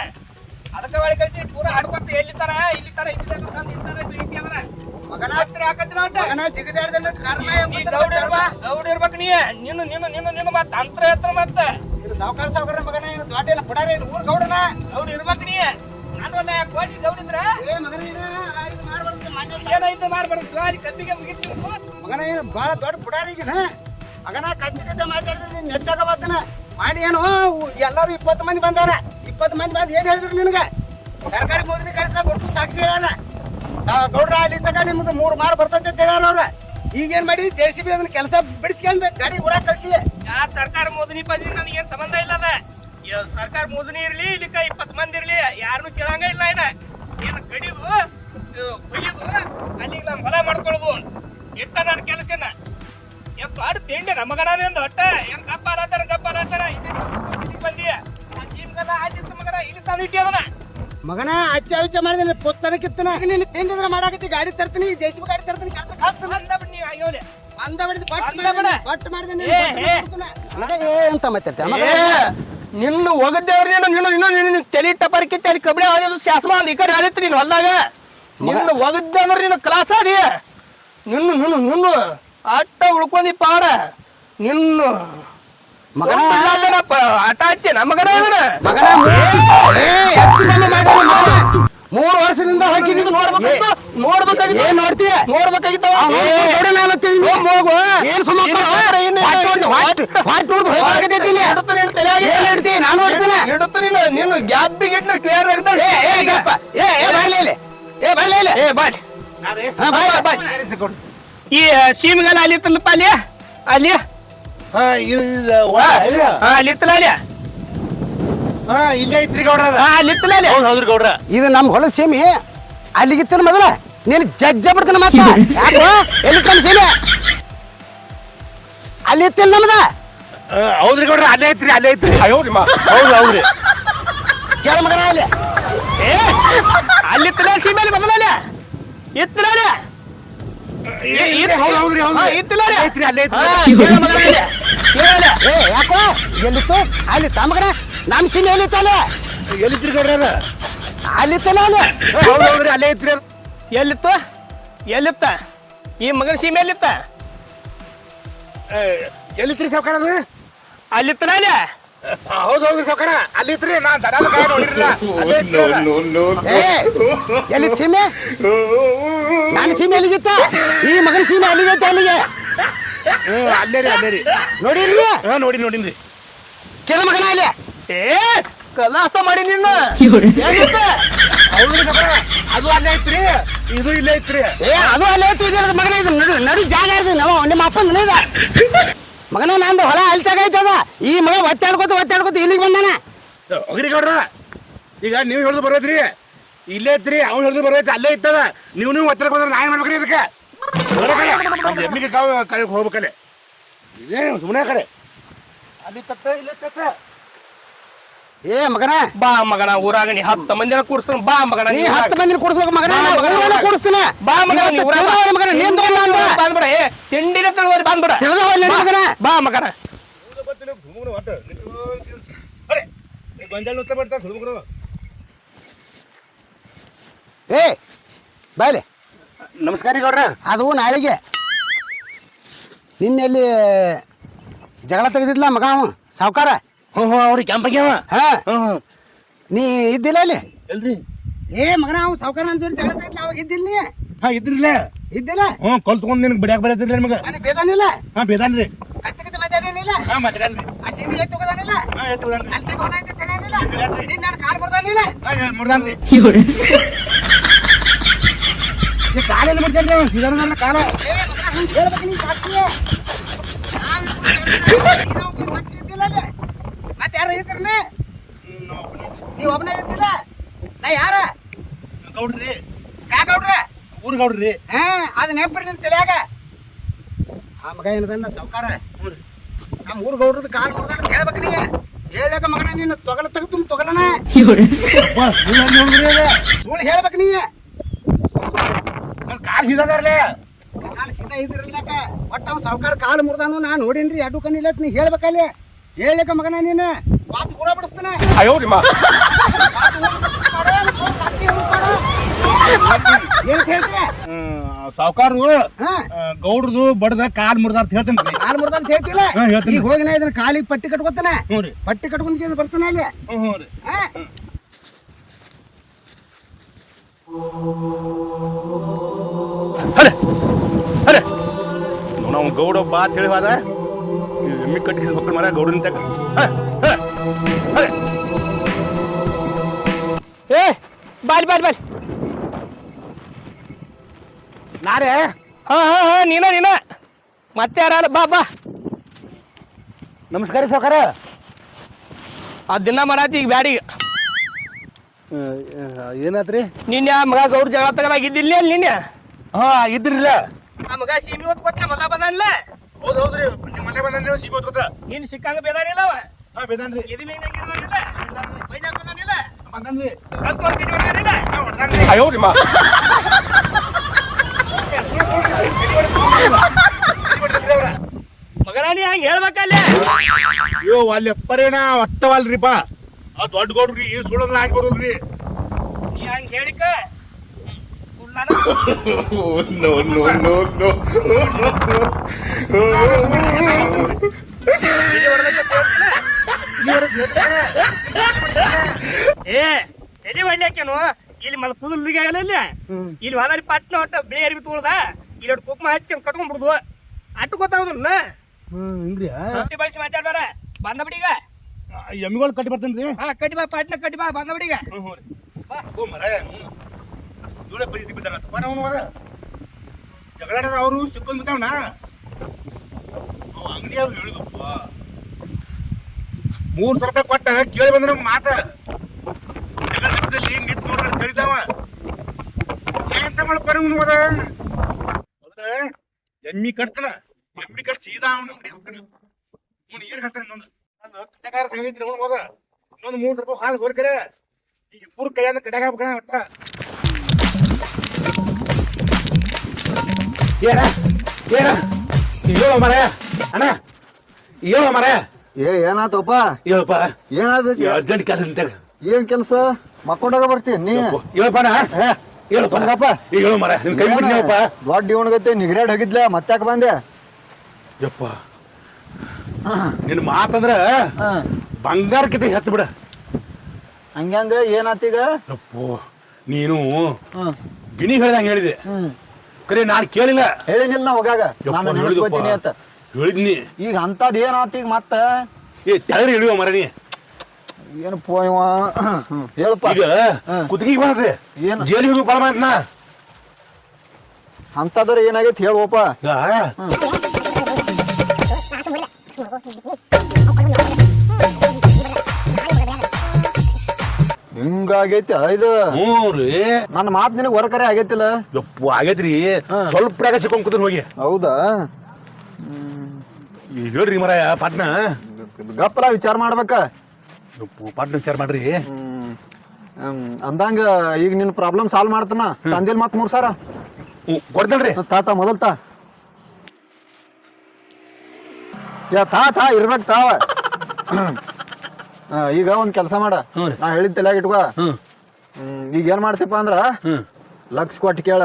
ಅದಕ್ಕ ಹೊಳಿ ಕಳ್ಸಿ ಪೂರ ಹಡ್ಕೊಂತ ಎಲ್ಲಿ ತರ ಇಲ್ಲಿ ತರ ಇಲ್ಲಿ ತರ ತಂದ್ ಇಲ್ಲಿ ತರ ಇಲ್ಲಿ ಇಟ್ಟಿ ಅದನ್ನ. ಮಗನ ಹಚ್ಚರ ಹಾಕತ್ತಿನ ಒಟ್ಟ? ಮಗನ ಜಿಗದಾಡ್ದಲ್ಲ ಕರ್ಮ ನೀ ಗೌಡ. ಗೌಡ ಇರ್ಬೇಕು ನೀ. ನಿನ್ನ ನಿನ್ನ ನಿನ್ನ ನಿನ್ನ ಮತ್ತೆ ಅಂತರ ಎತ್ತರ ಮತ್ತ. ಇದು ಸಾವುಕಾರ ಸಾವುಕಾರ ಮಗನ ಏನು ದೊಡ್ಡ ಇಲ್ಲ ಪುಡಾರಿ ಏನು ಊರ್ ಗೌಡನ. ಗೌಡ ಇರ್ಬೇಕು ನೀ. ನಾನು ಒಂದ ಕೋಟಿ ಗೌಡ ಇದ್ರ? ಏ ಮಗನ ಏನು ಇದು ಮಾಡ್ಬಾರ್ದು ಅಲ್ಲಿ ಕಬ್ಬಿಗೆ ಮುಗಿತೀನಿ ಮಗನ ಏನು ಭಾಳ ದೊಡ್ಡ ಪುಡಾರಿ ಈಗ ಮಗನ ಕತ್ತಿದ್ದ ಮಾತಾಡಿದ್ರೆ ನೀನು ನೆತ್ತಾಗ ಬದ್ದನ ಮಾಡಿ ಏನು? ಎಲ್ಲರೂ ಇಪ್ಪತ್ತು ಮಂದಿ ಬಂದಾರ. ಇಪ್ಪತ್ತು ಮಂದಿ ಬಂದು ಏನು ಹೇಳಿದ್ರು ನಿನಗೆ? ಸರ್ಕಾರಿ ಮೋದಿ ಕಳಿಸ್ದಾಗ ಒಟ್ಟು ಸಾಕ್ಷಿ ಹೇಳ್ಯಾರ. ಗೌಡ್ರ ತಗ ನಿಮ್ದು ಮೂರು ಮಾರು ಬರ್ತೈತೆ ಅಂತ ಹೇಳ್ಯಾರ ಅವ್ರ. ಈಗೇನ್ ಮಾಡಿ ಜೆ ಸಿ ಬಿ ಅದನ್ನ ಕೆಲಸ ಬಿಡಿಸ್ಕೊಂಡ್ ಗಾಡಿ ಊರಾಗ ಕಳ್ಸಿ. ಯಾರು ಸರ್ಕಾರ ಮೋದನಿ ಪದ್ನಿ ನನಗೆ ಏನು ಸಂಬಂಧ ಇಲ್ಲ ಅದ? ಸರ್ಕಾರ ಮೋದನಿ ಇರ್ಲಿ ಇಲ್ಲಿಕ ಇಪ್ಪತ್ತು ಮಂದಿ ಇರಲಿ ಯಾರನ್ನೂ ಕೇಳಂಗ ಇಲ್ಲ ಏನ ಏನು ಕಡಿದು ಇವ್ ಕೊಯ್ಯೋದು ಅಲ್ಲಿಗೆ ನಮ್ಮ ಹೊಲ ಮಾಡ್ಕೊಳ್ಳೋದು ಇಟ್ಟ ನನ್ನ ಕೆಲಸ ಎತ್ತು ಆಡು ತಿಂಡಿ ನಮಗಣ ಒಂದು ಒಟ್ಟ ಏನ್ ಗಪ್ಪ ಅಲಾತಾರ ಗಪ್ಪ ಇಲ್ಲಿ ಬಂದಿ ಆಯ್ತು ಮಗನ ಇಲ್ಲಿ ತಾನು ಇಟ್ಟಿ ಮಗನ ಅಚ್ಚ ಅಚ್ಚ ಮಾಡಿದ್ರೆ ಪುಸ್ತಕ ಕಿತ್ತನ ನೀನು ತಿಂಡಿದ್ರೆ ಮಾಡಾಕತ್ತಿ ಗಾಡಿ ತರ್ತೀನಿ ಜೆ ಸಿ ಬಿ ಗಾಡಿ ತರ್ತೀನಿ ಕೆಲಸ ಕಾಸ್ತನ ಅಂದ ಬಿಡಿ ನೀವು ಆಗ್ಯೋಲೆ ಅಂದ ಬಿಡಿ ಬಟ್. ಬಟ್ ಮಾಡಿದೆ ಏ. ಅಂತ ಮತ್ತೆ ನಿನ್ನ ಹೋಗದ್ದೇವ್ರಿ ನೀನು ನಿನ್ನ ನಿನ್ನ ನಿನ್ನ ತಲೆ ಟಪರ್ಕಿ ತಲೆ ಕಬಡಿ ಆದಿದ್ದು ಶಾಸನ ಅಂದ ಈ ಕಡೆ ಆದಿತ್ತು ನೀನು ಹೊಲ್ದಾಗ ನಿನ್ನ ಒಗದ್ದೆ ಅಂದ್ರೆ ನಿನ್ನ ಕ್ಲಾಸ ಅದಿ. ನಿನ್ನ ನಿನ್ನ ನಿನ್ನ. ಅಟ್ಟ ಉಳ್ಕೊಂಡಿ ಪಾಡ. ನಿನ್ನ. ಮಗನ. ಆಟ ಹಚ್ಚಿ ನಮಗನ ಮಗನ ಮೂರು- ವರ್ಷದಿಂದ ಹಾಕಿದ್ದೀನಿ ನೋಡ್ಬೇಕಾಗಿತ್ತು. ನೋಡ್ಬೇಕಾಗಿತ್ತು. ಏನ್ ನೋಡ್ತೀಯ ನೋಡ್ಬೇಕಾಗಿತ್ತು. ನಾನು. ಹೋಗು. ಏನ್ ಸುಮ್ಮನೆ ಏನ್? ನಾನು ಹೊಡ್ತೀನಿ. ಗ್ಯಾಪ್ ಕ್ಲಿಯರ್ ಏ, ಏ. ಏ, ಏ, ಬಾಯ್ಲೆ. ಏ, ಬಾಯ್ಲೆ ಇಲ್ಲ ಏ ಬಾಯ್ ಹಾ, ಬಾಯ್, ಬಾ. ಬಾ. ಈ ಸೀಮೆಗಲ್ಲ ಅಲ್ಲಿ ಇತ್ತಲ್ಲಪ್ಪ ಅಲ್ಲಿ? ಅಲ್ಲಿ? ಅಲ್ಲಿ ಇತ್ತಲ್ಲ ಅಲ್ಲಿ. ಹಾ ಇಲ್ಲೇ ಐತ್ರಿ ಗೌಡ್ರ ಅಲ್ಲಿ ಇತ್ತಲ್ಲ ಅಲ್ಲಿ. ಹೌದ್ರಿ ಗೌಡ್ರ. ಇದು ನಮ್ಮ ಹೊಲದ ಸೀಮಿ. ಅಲ್ಲಿಗಿತ್ತಲ್ಲ ಮೊದಲ? ನೀನು ಜಜ್ಜ ಬಿಡ್ತಾನ ಮಾತ್ರ ಯಾಕೋ? ಎಲ್ಲಿ ತಮ್ಮ ಸೀಮೆ? ಅಲ್ಲಿ ಇತ್ತಿಲ್ಲ ನಮ್ದ? ಹೌದ್ರಿ ಗೌಡ್ರ ಅಲ್ಲೇ ಐತ್ರಿ ಅಲ್ಲೇ ಐತ್ರಿ ಹೌದು ಹೌದ್ರಿ. ಕೇಳ ಮಗನ ಅಲ್ಲಿ. ಅಲ್ಲಿ ಇತ್ತಲ ಸೀಮೆಯಲ್ಲಿ ಬಂದಲ್ಲ ಇತ್ತಲ ಹೌದ್ ಹೌದ್ರಿ, ಹೌದ್ರಿ. ಇತ್ತಲ ಐತ್ರಿ, ಅಲ್ಲೇ? ಐತ್ರಿ. ಏ ಯಾಕೋ? ಎಲ್ಲಿತ್ತು? ಅಲ್ಲಿ ತಮಗನ ನಮ್ ಸೀಮೆ ಎಲ್ಲಿತ್ತಲ್ಲ? ಎಲ್ಲಿ ಗೌಡ್ರ ಅದ? ಅಲ್ಲಿತ್ತಲ್ಲ ಹೌದ್ರಿ ಅಲ್ಲೇ ಅದು. ಎಲ್ಲಿತ್ತು? ಎಲ್ಲಿತ್ತ? ಈ ಮಗನ ಸೀಮೆ ಎಲ್ಲಿತ್ತ? ಎಲ್ಲಿತ್ರಿ ಸಾವ್ಕಾರ ಅದು ಅಲ್ಲಿತ್ತಲ ಸೌಕರ ಹೌದ್ ಹೌದ್ರಿ ಸಾವ್ಕಾರ ಅಲ್ಲಿತ್ರಿ ನಾ. ಏ ಎಲ್ಲಿ ಸೀಮೆ? ನಾನು ಸೀಮೆ ಎಲ್ಲಿಗಿತ್ತ? ಈ ಮಗನ ಸೀಮೆ ಅಲ್ಲಿಗೈತೆ ಅಲ್ಲಿಗೆ? ಹ್ಮ್ ಅಲ್ಲೇ ರೀ ಅಲ್ಲೇ ರೀ. ನೋಡಿರ್ಲಿ? ಹಾ ನೋಡಿ ನೋಡಿನ್ರಿ. ಕೇಳ ಮಗನ ಅಲ್ಲಿ? ಏ ಕಲಾಸ ಮಾಡಿ ನಿನ್ನ? ಹೌದ್ರಿ ಸಾವ್ಕಾರ ಅದು ಅಲ್ಲೇ ಐತ್ರಿ. ಇದು ಇಲ್ಲೇ ಐತ್ರಿ. ಏ ಅದು ಅಲ್ಲೇ ಐತ್ರಿ. ಮಗನ ಇದು ನಡು ನಡು ಜಾಗ ಇರ್ತೀನಿ ನಾವು ನಿಮ್ಮ ಅಪ್ಪನ ಇದೆ. ಮಗನ ನಂದು ಹೊಲ ಅಲ್ತಾಗೈತದ ತಗೈತದ ಈ ಮಗ ಒತ್ತಾಡ್ಕೋತ ಒತ್ತಾಡ್ಕೋತ ಇಲ್ಲಿಗೆ ಬಂದಾನ. ಒಗರಿ ಗೌಡ್ರ ಈಗ ನೀವು ಹೇಳ್ದು ಬರೋದ್ರಿ. ಇಲ್ಲೇ ಐತ್ರಿ ಅವ್ನು ಹೇಳ್ದು ಬರೋೈತಿ ಅಲ್ಲೇ ಇತ್ತದ ನೀವು ನೀವು ಒತ್ತಡ ಬಂದ್ರೆ ನಾ ಏನ್ ಮಾಡ್ಬೇಕ್ರಿ ಇದಕ್ಕೆ? ಎಮ್ಮಿಗೆ ಕಾವು ಕಾಯಕ್ಕೆ ಹೋಗ್ಬೇಕಲ್ಲೇ ಇದೇ ಸುಮ್ಮನೆ ಕಡೆ ಅಲ್ಲಿ ತತ್ತ ಇಲ್ಲೇ ತತ್ತ. ಏ ಮಗನ. ಬಾ ಮಗನ ಊರಾಗ ನೀ ಹತ್ತು ಮಂದಿನ ಕೂಡಿಸ್ತಾನ ಬಾ ಮಗನ ನೀ. ಹತ್ತು ಮಂದಿನ ಕೂಡಿಸ್ಬೇಕು ಮಗನ ಕೂಡಿಸ್ತೀನಿ ಬಾ ಮಗನ ಮಗನ ನೀನ್ ತಗೊಂಡ್ ಬಾ ಅಂದ. ಬಂದ್ಬಿಡ ಏ ತಿಂಡಿನ ತಿಳಿದವ್ರಿ ಬಂದ್ಬಿಡ ಇಲ್ಲ ಬಾ. ಮಗನ. ಬಾ ಮಗನ. ಗೊಂಜಾಳ ನುತ್ತ ಬರ್ತಾ ಹುಡುಗರು ಏ ಬಾಯ್ಲಿ ನಮಸ್ಕಾರ ರೀ ಗೌಡ್ರ. ಅದು ನಾಳೆಗೆ. ನಿನ್ನೆಲ್ಲಿ ಜಗಳ ತೆಗೆದಿದ್ಲ ಮಗ ಅವ ಸಾವ್ಕಾರ? ಹ್ಞೂ ಹ್ಞೂ ಅವ್ರಿಗೆ ಕೆಂಪಗ್ಯಾವ ಹಾ. ಹ್ಞೂ ಹ್ಞೂ ನೀ ಇದ್ದಿಲ್ಲ ಅಲ್ಲಿ? ಎಲ್ರಿ? ಏ ಮಗನ ಅವ ಸಾವುಕಾರ ಅಂತ ಜಗಳ ತೆಗೆದ್ಲ ಅವಾಗ ಇದ್ದಿಲ್ಲ ನೀ? ಹಾ ಇದ್ರಿಲ್ಲ. ಇದ್ದಿಲ್ಲ? ಹ್ಞೂ ಕಲ್ ತಗೊಂಡ್ ನಿನಗೆ ಬಿಡ್ಯಾಕ ಬರತ್ತಿಲ್ಲ ನಿಮಗೆ? ನನಗೆ ಬೇದಾನಿಲ್ಲ ಹಾ ಬೇದಾನ್ರಿ ಕತ್ತೆ ಕತ್ತೆ ಮಾತಾಡೇನಿಲ್ಲ ಹಾ ಮಾತಾಡ್ರಿ ಆ ಸಿಂಗಿ ಎತ್ತು ಹೋಗೋದಾನಿಲ್ಲ? ಹಾ ಎತ್ತು ಹೋಗನ್ರಿ ಅಲ್ಲಿ ತಗೊಂಡ್ ಆಯ್ತು ತಿನ್ನೋನಿಲ್ಲ ನಾನು ಕಾಲ್ ಬರ್ದಾನಿಲ್ಲ ಹಾ ಮುರ್ದಾನ್ರಿ. ಈ ಕಾಲೆಲ್ಲ ಮಾಡ್ತೇನ್ರಿ ಅವ ಸೀದಾನ ಕಾಲ. ಏ ಮಗನ ಹೇಳ್ಬೇಕು ನೀ ಸಾಕ್ಷಿ ಸಾಕ್ಷಿ ಇದ್ದಿಲ್ಲ ಅಲ್ಲಿ. ಮತ್ತೆ ಯಾರು ನೀವು ಒಬ್ಬನೇ ಇದ್ದಿಲ್ಲ? ನಾ ಯಾರ? ಗೌಡ್ರಿ. ಕಾಗೌಡ್ರ ಊರ್ ಗೌಡ್ರಿ ಹಾ ಅದ ನೆನಪಿರಿ ನಿನ್ ತಲೆಯಾಗ. ಆ ಮಗ ಏನದನ್ನ ಸಾವುಕಾರ? ನಮ್ಮ ಊರ್ ಗೌಡ್ರದ್ದು ಕಾಲ್ ಮುರ್ದಾನ ಕೇಳ್ಬೇಕು ನೀ. ಹೇಳದ ಮಗನ ನೀನು ತೊಗಲ ತೆಗೆದು ತೊಗಲನ? ಸುಳ್ಳು ಹೇಳ್ಬೇಕು ನೀ. ಕಾಲ್ ಸೀದಾದಾರ್ಲೆ ಕಾಲು ಸೀದಾ ಇದ್ರಲ್ಲಕ ಒಟ್ಟ ಅವ್ನು ಸಾವ್ಕಾರ ಕಾಲು ಮುರ್ದಾನು ನಾನು ನೋಡೇನ್ರಿ ಅಡ್ಡು ಕಣ್ಣಿಲ್ಲ ನೀ ಹೇಳ್ಬೇಕಲ್ಲಿ. ಹೇಳಕ ಮಗನ ನೀನು. ಮಾತು ಊರ ಬಿಡಿಸ್ತಾನೆ. ಏನಂತ ಹೇಳ್ತೀರ ಸಾವುಕಾರು ಹಾ. ಗೌಡ್ರದು ಬಡ್ದ ಕಾಲ್ ಮುರ್ದ ಅಂತ ಹೇಳ್ತೇನೆ. ಕಾಲು ಮುರ್ದ ಅಂತ ಹೇಳ್ತಿಲ್ಲ? ಹೇಳ್ತೀನಿ. ಈಗ ಹೋಗಿ ನಾ ಇದನ್ನ ಕಾಲಿಗೆ ಪಟ್ಟಿ ಕಟ್ಕೊತಾನೆ. ಹ್ಞೂ ರೀ. ಪಟ್ಟಿ ಕಟ್ಕೊಂಡ್ ಬರ್ತಾನೆ ಅಲ್ಲಿ. ಅರೆ ಅರೆ. ನಾವು ಗೌಡ ಬಾ ಅಂತ ಹೇಳಿ ಹೋದ. ಎಮ್ಮಿ ಕಟ್ಟಿಸಿದ ಮಕ್ಕಳು ಮರ ಗೌಡನ ನಿಂತ ಅರೆ ಏ ಬಾಲ್ ಬಾಲ್ ಬಾಲ್ ನಾರೇ? ಹಾ ಹಾ ಹಾ ನೀನ ನೀನ. ಮತ್ತೆ ಯಾರಲ್ಲ ಬಾ ಬಾ. ನಮಸ್ಕಾರ ಸಾವುಕಾರ. ಆ ದಿನ ಮಾಡಾತಿ ಈಗ ಬ್ಯಾಡಿ. ಏನಾತ್ರಿ ನಿನ್ನೆ ಆ ಮಗ ಗೌರ್ ಜಗಳ ತಗಲಾಗಿದ್ದಿಲ್ಲ ಅಲ್ಲಿ ನಿನ್ನೆ? ಹಾ ಇದ್ರಿಲ್ಲ. ಆ ಮಗ ಸೀಮಿ ಕೊತ್ತ ಮಲ್ಲ ಬಂದಲ್ಲ ಹೌದು ಹೌದ್ರಿ ನಿಮ್ಮ ಮನೆ ಬಂದ್ರೆ ಸಿಗೋದ್ ಕೊತ್ತ ನೀನ್ ಸಿಕ್ಕಂಗ ಬೇದಾರಿಲ್ಲ ಅವ ಹಾ ಬೇದಾನ್ರಿ ಎದಿ ಮೇಲೆ ನಂಗಿರೋದಿಲ್ಲ ಬೈಜಾಕ್ ಬಂದಾನಿಲ್ಲ ಬಂದನ್ರಿ ಕಲ್ ತೊಡ್ತೀನಿ ಹೊಡ್ಯಾನಿಲ್ಲ ಹಾ ಹೊಡ್ದಾನ್ರಿ ಅಯ್ಯೋರಿ ಮಾ ಮಗನ ನೀ ಹಂಗ ಹೇಳ್ಬೇಕಲ್ಲೇ? ಅಯ್ಯೋ ಅಲ್ಲಿ ಅಪ್ಪರೇನ? ಒಟ್ಟವಲ್ರಿಪ್ಪ ಆ ದೊಡ್ಡ ಗೌಡ್ರಿ ಈ ಸುಳ್ಳಲ್ಲ ಹಾಕಿ ಬರೋದ್ರಿ ನೀ ಹಂಗ ಹೇಳಿಕ? No no no, no. ಏ ತಲೆ ಹೊಡ್ಲಿಕ್ಕೇನು ಇಲ್ಲಿ ಮಲ್ ಕುದುಲ್ ಆಗಲ್ಲ ಇಲ್ಲಿ? ಇಲ್ಲಿ ಹೊಲ ಪಟ್ಟಣ ಒಟ್ಟ ಬಿಳಿ ಅರಿವಿ ತೋಳ್ದ ಇಲ್ಲಿ ಒಟ್ಟು ಕುಕ್ಮ ಹಚ್ಕೊಂಡ್ ಕಟ್ಕೊಂಡ್ಬಿಡುದು ಅಟ್ಟು ಗೊತ್ತಾಗುದಿಲ್ಲ ಹಿಂಗ್ರಿ? ಬಳಸಿ ಮಾತಾಡ್ಬೇಡ. ಬಂದ ಬಿಡೀಗ ಎಮ್ಮಿಗಳು ಕಟ್ಟಿ ಬರ್ತೇನ್ರಿ? ಹಾ ಕಟ್ಟಿ ಬಾ ಪಾಟ್ನ ಕಟ್ಟಿ ಬಾ ಬಂದ ಬಿಡೀಗ ಬಿದ್ದಾರ ತಪ್ಪ ಅವನು ಅದ. ಅವರು ಸಿಕ್ಕೊಂಡ್ ಬಿದ್ದಾವನ. ಅವ್ ಅಂಗಡಿಯವ್ರು ಹೇಳಿದಪ್ಪ. ಮೂರು ಸಾವಿರ ರೂಪಾಯಿ ಕೊಟ್ಟ ಕೇಳಿ ಬಂದ್ರ ಮಾತ. ಜಗದಲ್ಲಿ ನಿಂತ್ ನೋಡ್ರಿ ಕೇಳಿದಾವ ಏನ್ ಅದ? ಹೌದಾ? ಎಮ್ಮಿ ಕಟ್ತಾನ ಎಮ್ಮಿ ಕಟ್ ಸೀದಾ ಅವನು ಅವ್ನು ಏನ್ ಹೇಳ್ತಾನೆ ಇನ್ನೊಂದು? ಕಟ್ಟೆಗಾರ ಸಂಗೀತ ಹೋದ ಇನ್ನೊಂದು ಮೂರು ರೂಪಾಯಿ ಹಾಲು ಹೊರಕರೆ ಈ ಇಬ್ಬರು ಕೈಯಿಂದ ಕಡೆಗೆ ಹಾಕ್ಬೇಕಣ ಒಟ್ಟ. ಏನ? ಏನ? ಹೇಳೋ ಮರ? ಅಣ್ಣ? ಹೇಳೋ ಮರ? ಏ ಏನಾತಪ್ಪ? ಹೇಳಪ್ಪ ಅರ್ಜೆಂಟ್ ಕೆಲಸ ನಿಂತಾಗ ಏನ್ ಕೆಲಸ? ಮಕ್ಕೊಂಡಾಗ ಬರ್ತೀನಿ ನೀ. ಹೇಳಪ್ಪ ಹೇಳಪ್ಪ. ಹಂಗಪ್ಪ. ಈಗ ಹೇಳು ಮರ ನಿನ್ ಕೈ ಬಿಡ್ತೀವಪ್ಪ ದೊಡ್ಡ ಇವನ್ಗತ್ತೆ ನಿಗ್ರೇಡ್ ಹೋಗಿದ್ಲ? ಮತ್ತಾಕ ಬಂದೆ? ಯಪ್ಪ. ನಿನ್ನ ಮಾತಂದ್ರ ಬಂಗಾರಕ್ಕಿಂತ ಹೆಚ್ಚು ಬಿಡ. ಹಂಗ್ಯಾಂಗ ಏನಾತೀಗ ಯಪ್ಪೋ ನೀನು ಗಿಣಿ ಹೇಳ್ದಂಗೆ ಹೇಳಿದೆ. ಕರೆ ನಾನು ಕೇಳಿಲ್ಲ. ಹೇಳಿನಿಲ್ಲ ನಾ ಹೋಗಾಗ. ನಾನು. ನೆನೆಸ್ಕೊತೀನಿ ಅಂತ. ಹೇಳಿದ್ನಿ. ಈಗ ಅಂತದ್ ಏನಾತೀಗ ಮತ್ತ? ಏ ತೆಳರಿ ಇಳಿಯುವ ಮರ ನೀ. ಏನು ಪೋಯವ ಹೇಳಪ್ಪ. ಈಗ. ಕುತ್ತಿಗೆ ಬಂದ್ರಿ ಏನು? ಜೇಲಿ ಹೋಗಿ ಬಾಳ ಮಾತ್ನಾ. ಅಂತದ್ರ ಏನಾಗೈತಿ ಹೇಳುವಪ್ಪ ಹಿಂಗಾಗೈತಿ ಇದು ಹ್ಞೂ ರೀ ನನ್ನ ಮಾತು ನಿನಗೆ ಹೊರಕರೆ ಆಗೈತಿಲ್ಲ? ಯಪ್ಪು ಆಗೈತ್ರಿ. ಸ್ವಲ್ಪ ಪ್ರಾಗ ಸಿಕ್ಕೊಂಡ್ ಕೂತ್ರಿ ಹೋಗಿ. ಹೌದಾ? ಈಗ ಹೇಳ್ರಿ ಮರ ಪಾಟ್ನ ಗಪ್ಪಲ ವಿಚಾರ ಮಾಡ್ಬೇಕ. ಪಾಟ್ನ ವಿಚಾರ ಮಾಡ್ರಿ. ಅಂದಂಗ ಈಗ ನಿನ್ನ ಪ್ರಾಬ್ಲಮ್ ಸಾಲ್ವ್ ಮಾಡ್ತಾನ. ತಂದೇಲಿ ಮತ್ತೆ ಮೂರ್ ಸಾರ. ಹ್ಞೂ ಕೊಡ್ತೇನ್ರಿ ತಾತ ಮೊದಲ್ ತಾ. ಯಾ ತಾ ತಾ ಇರ್ಬೇಕು ತಾವ. ಈಗ ಒಂದ್ ಕೆಲಸ ಮಾಡ. ನಾ ಹೇಳಿದ ತಲೆಯಾಗ ಇಟ್ಕೋ. ಈಗ ಏನ್ ಮಾಡ್ತೀಪ ಅಂದ್ರ ಲಕ್ಷ ಕೊಟ್ಟು ಕೇಳ.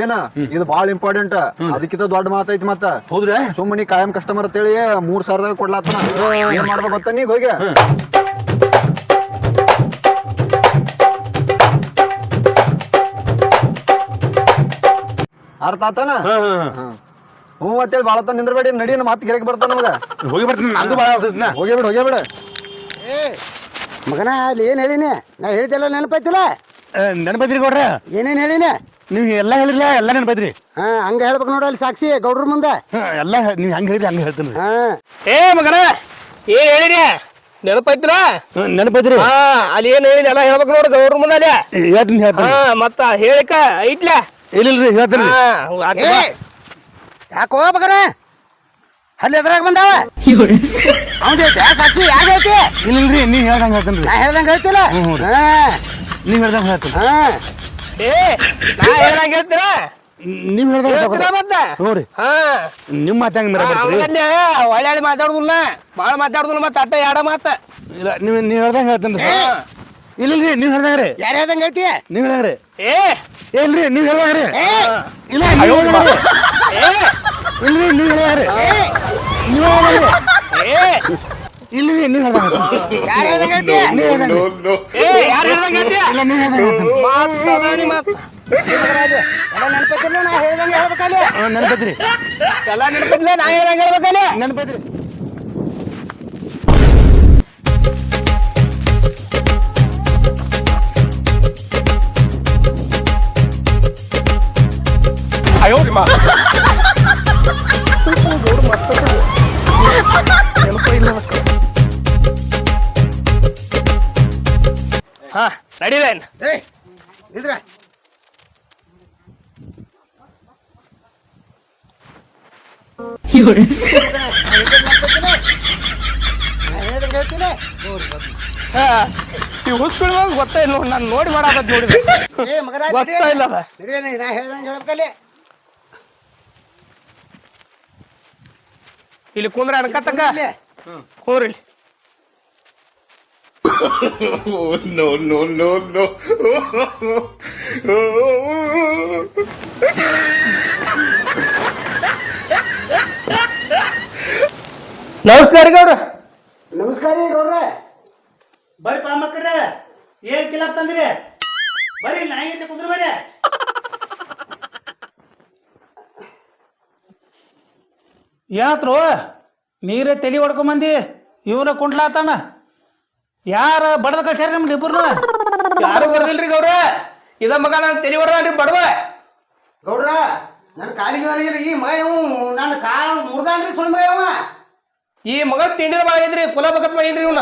ಏನ? ಇದು ಬಾಳ ಇಂಪಾರ್ಟೆಂಟ್ ಅದಕ್ಕಿಂತ ದೊಡ್ಡ ಮಾತೈತಿ ಮತ್ತ. ಹೌದ್ರೆ? ಸುಮ್ಮನಿ ಕಾಯಂ ಕಸ್ಟಮರ್ ಅಂತೇಳಿ ಮೂರ್ ಸಾವಿರದಾಗ ಕೊಡ್ಲಾತನ. ಏನ್ ಮಾಡ್ಬೇಕು ಗೊತ್ತ ನೀಗ ಹೋಗಿ? ಅರ್ಥ ಆತನ? ಹಾ ಹಾ ಹ್ಮ್. ಹ್ಞೂ ಅಂತೇಳಿ ಭಾಳ ನಿಂದ್ರ ನಿಂದ್ರಬೇಡಿ. ನಡಿ ಮತ್ತೆ ಗಿರಕ್ ಬರ್ತಾನ ನಮಗೆ. ಹೋಗಿ ಬರ್ತೀನಿ ನಂದು ಭಾಳ ಆಗ್ತೈತಿನ ಹೋಗೇ ಬಿಡು ಹೋಗೇ ಬಿಡು. ಮಗನ ಅಲ್ಲಿ ಏನು ಹೇಳಿನಿ? ನಾ ಹೇಳಿದ್ದೆಲ್ಲ ನೆನಪಾಯ್ತಿಲ್ಲ? ನೆನಪೈತ್ರಿ ಗೌಡ್ರ. ಏನೇನು ಹೇಳಿನಿ? ನೀವು ಎಲ್ಲ ಹೇಳಿಲ್ಲ ಎಲ್ಲ ನೆನಪೈತ್ರಿ ಹಾಂ ಹಂಗೆ ಹೇಳ್ಬೇಕು ನೋಡಿ ಅಲ್ಲಿ ಸಾಕ್ಷಿ ಗೌಡ್ರ ಮುಂದೆ. ಎಲ್ಲ ನೀವು ಹಂಗೆ ಹೇಳಿರಿ ಹಂಗೆ ಹೇಳ್ತೀನಿ. ಹಾಂ. ಏ ಮಗನ ಏನು ಹೇಳಿರಿ ನೆನಪೈತ್ರ ನೆನಪೈತ್ರಿ ಹಾ ಅಲ್ಲಿ ಏನು ಹೇಳಿನಿ ಎಲ್ಲ ಹೇಳ್ಬೇಕು ನೋಡು ಗೌಡ್ರ ಮುಂದೆ ಅಲ್ಲಿ. ಹೇಳ್ತೀನಿ ಹಾ ಹೇಳ್ತೀನಿ ಮತ್ತ ಹೇಳಿಕ ಐತ್ಲ? ಇಲ್ಲಿಲ್ರಿ ಹೇಳ್ತೀನಿ. ಯಾಕೋ ಮಗನ ಅಲ್ಲಿ ಎದ್ರಾಗ ಬಂದಾವ? ಅವನ ಸಾಕ್ಷಿ ಯಾರು ಹೇಳ್ತಿ ಇಲ್ಲಿಲ್ರಿ ನೀವು ಹೇಳ್ದಂಗೆ ಹೇಳ್ತೀನಿ ನಾ ಹೇಳ್ದಂಗ ಹೇಳ್ತಿಲ್ಲ? ನೀವ್ ಹೇಳ್ದಂಗ ಹಾಂ. ನೀವು ಹೇಳ್ದಂಗೆ ಹೇಳ್ತೀನಿ ಹಾಂ. ಏ ನಾ ಹೇಳ್ದಂಗ ಹೇಳ್ತೀರ? ನೀವು ಹೇಳ್ದಂಗೆ ಹೇಳ್ತೀರ ಮತ್ತ? ಹಾ. ನಿಮ್ಮ ಮಾತು ಹೆಂಗೆ ಮೇರ ಬರ್ತೀರಿ? ಒಳ್ಳೆ ಮಾತಾಡುದಿಲ್ಲ. ಬಾಳ ಮಾತಾಡುದಿಲ್ಲ ಮತ್ತೆ ಅಟ್ಟ ಯಾಡ ಮಾತ. ಇಲ್ಲ ನೀವ್ ನೀವು ಹೇಳ್ದಂಗೆ ಹೇಳ್ತೀನಿ ರೀ ನೀವ್ ಇಲ್ಲಿಲ್ರಿ ನೀವು ಹೇಳ್ದಂಗೆ ರೀ. ಯಾರು ಹೇಳ್ದಂಗೆ ಹೇಳ್ತಿ ನೀವು ಹೇಳ್ದಂಗೆ ಏ! ಇಲ್ರಿ ನೀವ್ ಹೇಳ್ದಂಗೆ ರೀ. ಏ! ಇಲ್ಲ ನೀವು ರೀ. ಏ! ಇಲ್ರಿ ನೀವ್ ಹೇಳ್ದಂಗೆ ರೀ. ನೀವು ಹೇಳ್ದಂಗೆ ಏ! ಇಲ್ರಿ ನೀವ್ ಹೇಳ್ದಂಗೆ ರೀ. ಯಾರು ಹೇಳ್ದಂಗೆ ಹೇಳ್ತಿ ನೀವು. ಏ ಯಾರು ಹೇಳ್ದಂಗ ಹೇಳ್ತೀಯ? ಇಲ್ಲ ನೀವು ಹೇಳ್ದಂಗೆ ಮಾತಾಡಿ ಮಾತು ಎಲ್ಲ ನೆನಪೈತಿಲ್ಲ ನಾ ಹೇಳ್ದಂಗೆ ಹೇಳ್ಬೇಕಲ್ಲಿ. ನೆನಪೈತ್ರಿ. ಎಲ್ಲ ನೆನಪಿದ್ಲೆ ನಾ ಹೇಳ್ದಂಗ ಹೇಳ್ಬೇಕಲ್ಲ. ನೆನಪೈತ್ರಿ. ಹಾ ನಡೀರೇನ್ ಏ ಇದ್ರ ಈ ಹುಸ್ಸುಳುವಾಗ ಗೊತ್ತೇ ಇಲ್ಲ ನಾನು ನೋಡಿ ಮಾಡಾಕತ್ ನೋಡಿದೆ. ಏ ಮಗನ ಗೊತ್ತಾ ಇಲ್ಲ ಹೇಳ್ದಂಗೆ ಹೇಳ್ಬೇಕಲ್ಲಿ. ಇಲ್ಲಿ ಕುಂದ್ರ ಅನ್ಕತ್ತಕ್ಕ ಕೂರಿ ನೋ ನೋ ನೋ no. ನಮಸ್ಕಾರ ಗೌಡ್ರ. ನಮಸ್ಕಾರ ಗೌಡ್ರ. ಬರ್ರಿ ಪಾ ಮಕ್ಕಳ್ರೆ ಏನ್ ಕಿಲಾಪ್ ತಂದಿರಿ? ಬರ್ರಿ ನಾಯಿ ಇಲ್ಲಿ ಕುಂದ್ರ ಬರ್ರಿ. ಯಾತ್ರು ನೀರೇ ತಲೆ ಹೊಡ್ಕೊಂಬಂದಿ ಇವನ ಕುಂಟ್ಲಾತಾನ ಯಾರ ಬಡದ ಕಳ್ಸ್ಯಾರ ನಿಮ್ದು ಇಬ್ಬರು ಯಾರು ಬರ್ದಿಲ್ರಿ ಗೌಡ್ರ ಇದ ಮಗ ನಾನು ತಲೆ ಹೊಡ್ರಿ ಬಡವ. ಗೌಡ್ರ ನನ್ನ ಕಾಲಿಗೆ ಈ ಮಗ ಇವ ನನ್ನ ಕಾಲು ಮುರ್ದಾನ್ರಿ ಸುಳ್ಳು ಮಗ ಇವ ಈ ಮಗ ತಿಂಡಿನ ಮಾಡಿದ್ರಿ ಕುಲ ಬಕತ್ ಮಾಡೀನ್ರಿ ಇವನ.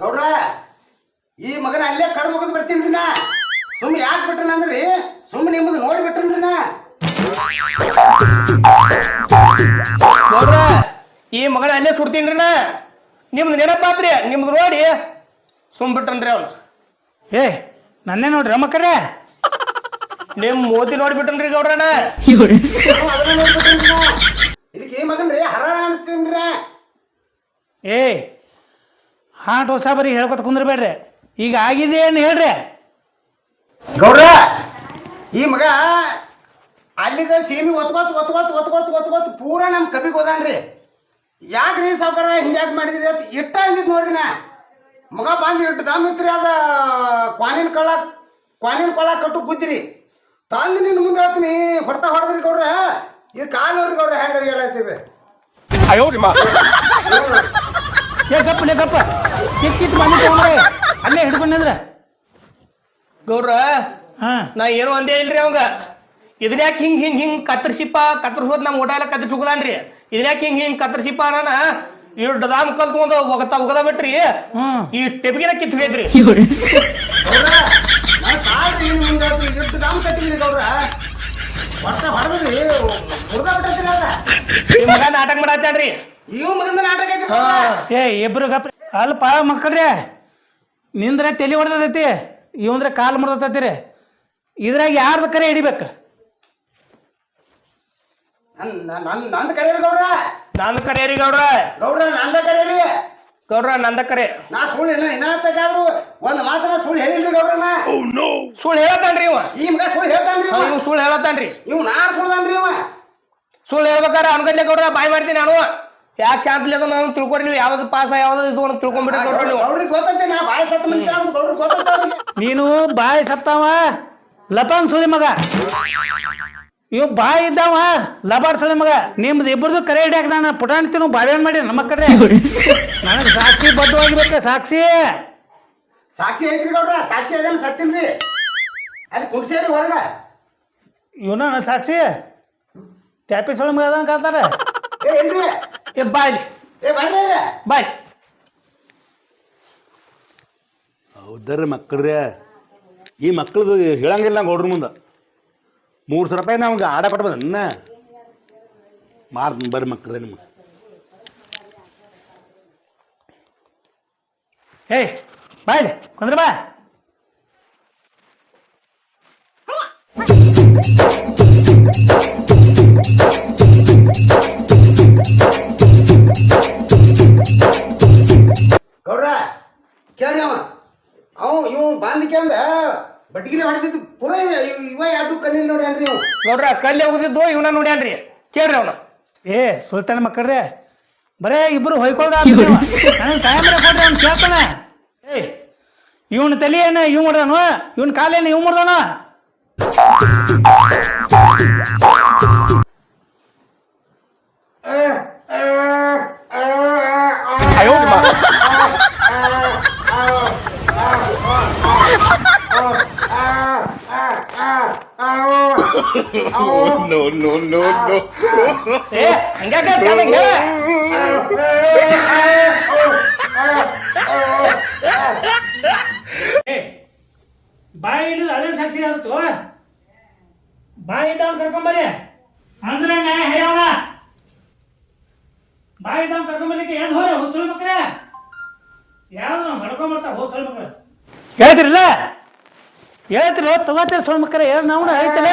ಗೌಡ್ರ ಈ ಮಗನ ಅಲ್ಲೇ ಕಡ್ದು ಹೋಗೋದು ಬರ್ತೀನಿ ನಾ. ಸುಮ್ಮನೆ ಯಾಕೆ ಬಿಟ್ರನ ಅಂದ್ರಿ? ಸುಮ್ಮನೆ ನಿಮ್ಮದು ನೋಡಿ ಬಿಟ್ರಿ ನಾ. ಗೌಡ್ರ ಈ ಮಗನ ಅಲ್ಲೇ ಸುಡ್ತೀನ್ರಿ ನಾ. ನಿಮ್ದು ನೆನಪಾತ್ರಿ ನಿಮ್ದು ನೋಡಿ. ಸುಮ್ ಬಿಟ್ಟನ್ರಿ ಅವ್ನು. ಏ ನನ್ನೇ ನೋಡ್ರಿ ಮಕ್ಕರ ನಿಮ್ ಮೋದಿ ನೋಡ್ಬಿಟ್ಟನ್ರಿ ಗೌಡ್ರಣ್ಣ ಇದಕ್ಕೆ ಈ ಮಗನ್ರಿ? ಹರ ಅನಿಸ್ತೀನ್ರಿ. ಏ ಹಾಟ್ ಹೊಸ ಬರೀ ಹೇಳ್ಕೊತ ಕುಂದ್ರಬೇಡ್ರಿ. ಈಗ ಆಗಿದೆ ಏನು ಹೇಳ್ರಿ? ಗೌಡ್ರ ಈ ಮಗ ಅಲ್ಲಿದ ಸೀಮಿ ಒತ್ಕೊತ್ ಒತ್ಕೊತ್ ಒತ್ಕೊತ್ ಒತ್ಕೊತ್ ಪೂರ ನಮ್ಮ ಕಬಿಗೆ ಹೋದಾನ್ರಿ. ಯಾಕ್ರಿ ಸಾವ್ಕಾರ ಹಿಂಗ್ಯಾಕ್ ಮಾಡಿದ್ರಿ ಅಂತ ಇಟ್ಟ ಅಂದಿದ್ ನೋಡ್ರಿ ನಾ. ಮಗ ಬಂದು ಇಟ್ಟು ದಮ್ ಇತ್ರಿ ಅದ ಕ್ವಾನಿನ ಕಳ ಕ್ವಾನಿನ ಕೊಳ ಕಟ್ಟು ಗುದ್ದಿರಿ. ತಂದು ನಿನ್ನ ಮುಂದೆ ಹೇಳ್ತೀನಿ ಹೊಡ್ತಾ ಹೊಡೆದ್ರಿ ಗೌಡ್ರ. ಇದು ಕಾಲು ಅವ್ರಿ ಗೌಡ್ರ ಹೆಂಗ್ ಅಡಿಗೆ ಏ ಗಪ್ಪ ಲೇ ಗಪ್ಪ. ಕಿತ್ ಕಿತ್ ಬಂದು ತಗೊಂಡ್ರಿ ಅಲ್ಲೇ ಹಿಡ್ಕೊಂಡ್ರ ಗೌಡ್ರ ಹಾ. ನಾ ಏನು ಅಂದೇ ಇಲ್ರಿ ಅವಂಗ. ಇದನ್ಯಾಕ್ ಹಿಂಗ್ ಹಿಂಗ್ ಹಿಂಗ್ ಕತ್ತರಿಸಿಪ್ಪ ಕತ್ತರಿಸೋದು ನಮ್ ಊಟ ಎಲ್ಲ ಕತ್ತರಿಸಿ ಇದನ್ಯಾಕೆ ಇದನ್ಯಾಕ್ ಹಿಂಗ್ ಹಿಂಗ್ ಕತ್ತರಿಸಿಪ್ಪ ನಾನ ಇವ್ ದಾಮ್ ಕಲ್ತ್ಕೊಂಡು ಒಗತ ಒಗದ ಬಿಟ್ರಿ ಹ್ಮ್. ಈ ಟೆಪಿಗೆನ ಕಿತ್ತು ಮಗ ನಾಟಕ ಮಾಡ್ರಿ ಏ ಇಬ್ರು ಅಲ್ಲ ಅಲ್ಪ ಮಕ್ಕಳ್ರಿ. ನಿಂದ್ರೆ ತಲೆ ಹೊಡೆದೈತಿ ಇವಂದ್ರೆ ಕಾಲು ರೀ. ಇದ್ರಾಗ ಯಾರ್ದು ಕರೆ ಹಿಡಿಬೇಕು? ನಂದ ಕರೀರಿ ಗೌಡ್ರ. ನಂದ್ ಕರೆಯರಿ ಗೌಡ್ರ. ಗೌಡ್ರ ನಂದ ಕರೀರಿ ಗೌಡ್ರ ನಂದ ಕರೆ. ನಾ ಸುಳ್ಳು ಇನ್ನ ಇನ್ನಾತ್ತಾಗಾದ್ರು ಒಂದ್ ಮಾತನ್ನ ಸುಳ್ಳು ಹೇಳಿಲ್ರಿ ಗೌಡ್ರನ ಸುಳ್ಳು ಹೇಳತಾನ್ರಿ ಇವ. ಈ ಮಗ ಸುಳ್ಳು ಹೇಳ್ತಾನ್ರಿ ಇವ. ಇವ್ ಸುಳ್ಳು ಹೇಳತಾನ್ರಿ ಇವ್ ನಾರ್ ಸುಳ್ದನ್ರಿ ಇವ. ಸುಳ್ಳು ಹೇಳ್ಬೇಕಾರ ಅನ್ಗಡ್ಲೆ ಗೌಡ್ರ ಬಾಯ್ ಮಾಡ್ತೀನಿ ನಾನು. ಯಾಕೆ ಶಾಂತಿ ಅದ ನಾನು ತಿಳ್ಕೊರಿ ನೀವು ಯಾವ್ದು ಪಾಸ ಯಾವ್ದು ಇದು ಅಂತ ತಿಳ್ಕೊಂಡ್ಬಿಟ್ರಿ ಗೌಡ್ರ ನೀವು. ಗೌಡ್ರಿಗೆ ಗೊತ್ತೈತೆ ನಾ ಬಾಯಿ ಸತ್ತ ಮನುಷ್ಯ ಅಂತ ಗೌಡ್ರಿಗೆ ಗೊತ್ತೈತೆ ಅವ್ರಿಗೆ. ನೀನು ಬಾಯಿ ಸತ್ತವ? ಲಪನ್ ಸುಳಿ ಮಗ. ಇವ್ ಬಾ ಇದ್ದಾವ? ಲಬಾಡ್ ಸುಳಿ ಮಗ ನಿಮ್ದು ಇಬ್ಬರದು ಕರೆ ಹಿಡಿಯಾಕ ನಾನು ತಿನ್ನು ಬಾವೇನ್ ಮಾಡಿ ನಮ್ಮ ಕಡೆ. ನನಗೆ ಸಾಕ್ಷಿ ಬದ್ಧವಾಗಿರ್ಬೇಕ ಸಾಕ್ಷಿ. ಸಾಕ್ಷಿ ಐತ್ರಿ ನೋಡ್ರ ಸಾಕ್ಷಿ ಅದನ್ನ ಸತ್ತಿನ್ರಿ ಅಲ್ಲಿ ಕುಡ್ಸೇರಿ ಹೊರಗ. ಇವನ ಸಾಕ್ಷಿ. ತ್ಯಾಪಿ ಸುಳಿ ಮಗ ಅದನ್ನ ಕಾಲ್ತಾರ ಏ ಏನ್ರಿ ಏ ಬಾಯ್ ಏ ಬರ್ರಿ ಬಾಯ್. ಹೌದರ್ರಿ ಮಕ್ಕಳ್ರೆ. ಈ ಮಕ್ಕಳದು ಹೇಳಂಗಿಲ್ಲ ಗೌಡ್ರ ಮುಂದೆ. ಮೂರು ಸಾವಿರ ರೂಪಾಯಿ ನಮ್ಗೆ ಆಡ ಕೊಟ್ಬೋದು ಅನ್ನ. ಮಾರ್ದು ಬರ್ರಿ ಮಕ್ಕಳೇ ನಿಮ್ಗೆ. ಏಯ್ ಬಾಯ್ ಕುಂದ್ರ ಬಾ. ಗೌಡ್ರ, ಕೇಳ್ರಿ ಅವ. ಅವ ಇವ್ ಬಂದಿಕೆಂದ ಬಡ್ಗಿರಿ ಹೊಡೆದಿದ್ದು ಪೂರ ಇವ ಎರಡು ಕಲ್ಲಿಲ್ಲ ನೋಡಿ ಅನ್ರಿ ಇವ್. ಗೌಡ್ರ ಕಲ್ಲಿ ಹೋಗುದಿದ್ದು ಇವನ ನೋಡ್ಯಾನ್ರಿ. ಕೇಳ್ರಿ ಅವನು. ಏ ಸುಲ್ತಾನ ಮಕ್ಕಳ್ರೆ ಬರೇ ಇಬ್ರು ಹೊಯ್ಕೊಳ್ದ ನನಗೆ ಟೈಮ್ ಅವ್ನು ಕೇಳ್ತಾನೆ. ಏಯ್ ಇವನ ತಲೆ ಏನ ಇವ್ ಮಾಡ್ದಾನು ಇವನ್ ಕಾಲೇನ ಇವ್ ಮಾಡ್ದಾನು No, no, no, no. ಏ ಹಂಗ್ಯಾಕ ಏ ಬಾಯಿ ಇಳಿದು ಅದೇ ಸಾಕ್ಷಿ ಆಗುತ್ತೋ ಬಾಯಿ ಇದ್ದವನ್ ಕರ್ಕೊಂಬರಿ ಅಂದ್ರೆ ನ್ಯಾಯ ಹೇಳೋಣ ಬಾಯಿ ಇದ್ದವ್ ಕರ್ಕೊಂಬರ್ಲಿಕ್ಕೆ ಏನ್ ಹೋರಿ ಹುಚ್ಚಳ ಮಕ್ಕಳೇ ಯಾವ್ದು ನಾವು ಹೊಡ್ಕೊಂಬರ್ತಾವ ಹೋಸಳು ಮಕ್ಕಳು ಹೇಳ್ತಿರಲ್ಲ? ಹೇಳ್ತಿರ ತಗೋತೀರ ಸೊಳ್ಳ ಮಕ್ಕಳ ಹೇಳ ನಾವು ಹೇಳ್ತಾರೆ